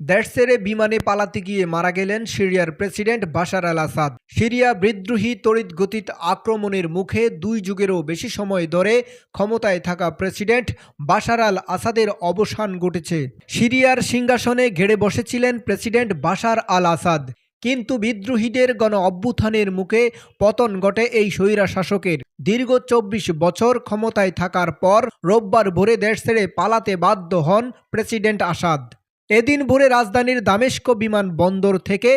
দেশ বিমানে পালাতে গিয়ে মারা গেলেন সিরিয়ার president Bashar al Assad. Syria বিদ্রোহী তড়িৎগতিত আক্রমণের মুখে দুই যুগেরও বেশি সময় ধরে ক্ষমতায় থাকা প্রেসিডেন্ট বাশার আল আসাদের অবসান ঘটেছে। সিরিয়ার সিংহাসনে ঘেড়ে বসেছিলেন প্রেসিডেন্ট বাশার আল আসাদ। কিন্তু বিদ্রোহীদের গণ অভ্যুত্থানের মুখে পতন ঘটে এই স্বৈরা শাসকের। দীর্ঘ চব্বিশ বছর ক্ষমতায় থাকার পর রোববার ভোরে দেশ ছেড়ে পালাতে বাধ্য হন প্রেসিডেন্ট আসাদ। এদিন ভোরে রাজধানীর দামেস্ক বিমান বন্দর থেকে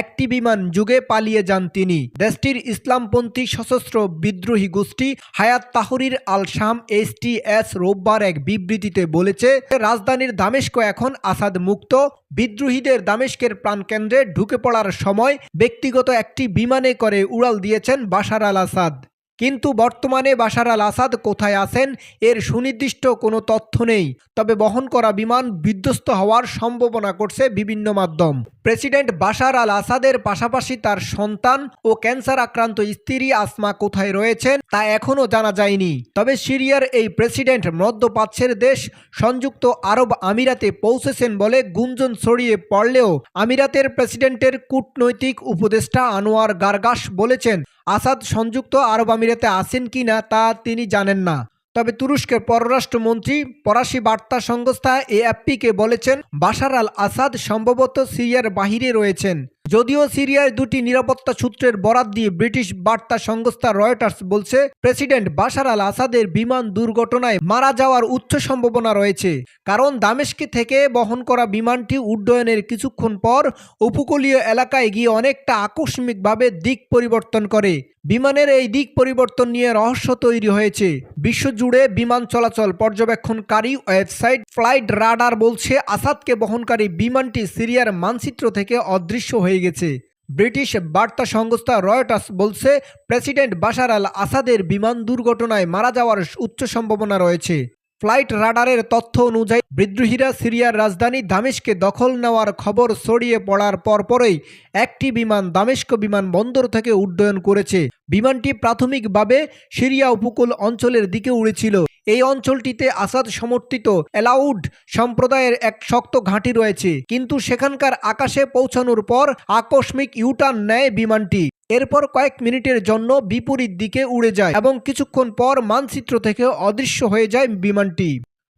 একটি বিমান যুগে পালিয়ে যান তিনি। দেশটির ইসলামপন্থী সশস্ত্র বিদ্রোহী গোষ্ঠী হায়াত তাহরির আল শাম এসটিএস রোববার এক বিবৃতিতে বলেছে, রাজধানীর দামেস্ক এখন আসাদ মুক্ত বিদ্রোহীদের দামেস্কের প্রাণকেন্দ্রে ঢুকে পড়ার সময় ব্যক্তিগত একটি বিমানে করে উড়াল দিয়েছেন বাশার আল আসাদ কিন্তু বর্তমানে বাশার আল আসাদ কোথায় আছেন, এর সুনির্দিষ্ট কোনো তথ্য নেই। তবে বহন করা বিমান বিধ্বস্ত হওয়ার সম্ভাবনা করছে বিভিন্ন মাধ্যম। প্রেসিডেন্ট বাশার আল আসাদের পাশাপাশি তার সন্তান ও ক্যান্সার আক্রান্ত স্ত্রী আসমা কোথায় রয়েছেন, তা এখনও জানা যায়নি। তবে সিরিয়ার এই প্রেসিডেন্ট মধ্যপ্রাচ্যের দেশ সংযুক্ত আরব আমিরাতে পৌঁছেছেন বলে গুঞ্জন ছড়িয়ে পড়লেও আমিরাতের প্রেসিডেন্টের কূটনৈতিক উপদেষ্টা আনোয়ার গার্গাস বলেছেন আসাদ সংযুক্ত আরব আমিরাতে আছেন কিনা তা তিনি জানেন না। তবে তুরস্কের পররাষ্ট্রমন্ত্রী ফরাসি বার্তা সংস্থা এএফপিকে বলেছেন, বাশার আল আসাদ সম্ভবত সিরিয়ার বাহিরে রয়েছেন। যদিও সিরিয়ায় দুটি নিরাপত্তা সূত্রের বরাত দিয়ে ব্রিটিশ বার্তা সংস্থা রয়টার্স বলছে, প্রেসিডেন্ট বাশার আল আসাদের বিমান দুর্ঘটনায় মারা যাওয়ার উচ্চ সম্ভাবনা রয়েছে। কারণ দামেস্কে থেকে বহন করা বিমানটি উড্ডয়নের কিছুক্ষণ পর উপকূলীয় এলাকায় গিয়ে অনেকটা আকস্মিকভাবে দিক পরিবর্তন করে। বিমানের এই দিক পরিবর্তন নিয়ে রহস্য তৈরি হয়েছে। বিশ্বজুড়ে বিমান চলাচল পর্যবেক্ষণকারী ওয়েবসাইট ফ্লাইট রাডার বলছে, আসাদকে বহনকারী বিমানটি সিরিয়ার মানচিত্র থেকে অদৃশ্য হয়ে গেছে। ব্রিটিশ বার্তা সংস্থা রয়টাস বলছে, প্রেসিডেন্ট বাশার আল আসাদের বিমান দুর্ঘটনায় মারা যাওয়ার উচ্চ সম্ভাবনা রয়েছে। ফ্লাইট রাডারের তথ্য অনুযায়ী, বিদ্রোহীরা সিরিয়ার রাজধানী দামেস্কে দখল নেওয়ার খবর ছড়িয়ে পড়ার পরপরই একটি বিমান দামেস্ক বিমান বন্দর থেকে উড্ডয়ন করেছে। বিমানটি প্রাথমিকভাবে সিরিয়া উপকূল অঞ্চলের দিকে উড়েছিল। এই অঞ্চলটিতে আসাদ সমর্থিত অ্যালাউড সম্প্রদায়ের এক শক্ত ঘাঁটি রয়েছে। কিন্তু সেখানকার আকাশে পৌঁছানোর পর আকস্মিক ইউটার্ন নেয় বিমানটি। এরপর কয়েক মিনিটের জন্য বিপরীত দিকে উড়ে যায় এবং কিছুক্ষণ পর মানচিত্র থেকে অদৃশ্য হয়ে যায় বিমানটি।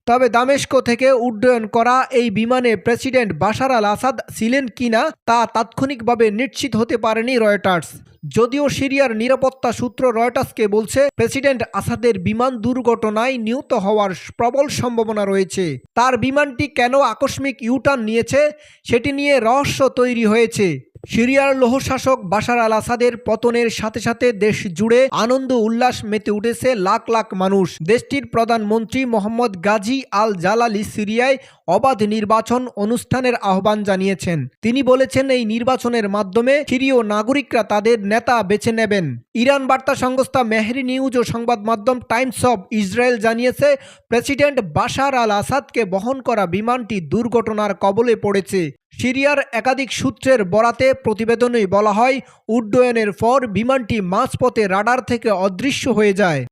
তবে দামেস্ক থেকে উড্ডয়ন করা এই বিমানে প্রেসিডেন্ট বাশার আল আসাদ ছিলেন কিনা তা তাৎক্ষণিকভাবে নিশ্চিত হতে পারেনি রয়টার্স। যদিও সিরিয়ার নিরাপত্তা সূত্র রয়টার্সকে বলছে, প্রেসিডেন্ট আসাদের বিমান দুর্ঘটনায় নিহত হওয়ার প্রবল সম্ভাবনা রয়েছে। তার বিমানটি কেন আকস্মিক ইউটার্ন নিয়েছে, সেটি নিয়ে রহস্য তৈরি হয়েছে। সিরিয়ার লৌহ শাসক বাশার আল আসাদের পতনের সাথে সাথে দেশ জুড়ে আনন্দ উল্লাস মেতে উঠেছে লাখ লাখ মানুষ। দেশটির প্রধানমন্ত্রী মোহাম্মদ গাজী আল জালালি সিরিয়ায় অবাধ নির্বাচন অনুষ্ঠানের আহ্বান জানিয়েছেন। তিনি বলেছেন, এই নির্বাচনের মাধ্যমে সিরীয় নাগরিকরা তাদের নেতা বেছে নেবেন। ইরান বার্তা সংস্থা মেহরি নিউজ ও সংবাদ মাধ্যম টাইমস অব ইসরায়েল জানিয়েছে, প্রেসিডেন্ট বাশার আল আসাদকে বহন করা বিমানটি দুর্ঘটনার কবলে পড়েছে। সিরিয়ার একাধিক সূত্রের বরাতে প্রতিবেদনেই বলা হয়, উড্ডয়নের পর বিমানটি মাঝপথে রাডার থেকে অদৃশ্য হয়ে যায়।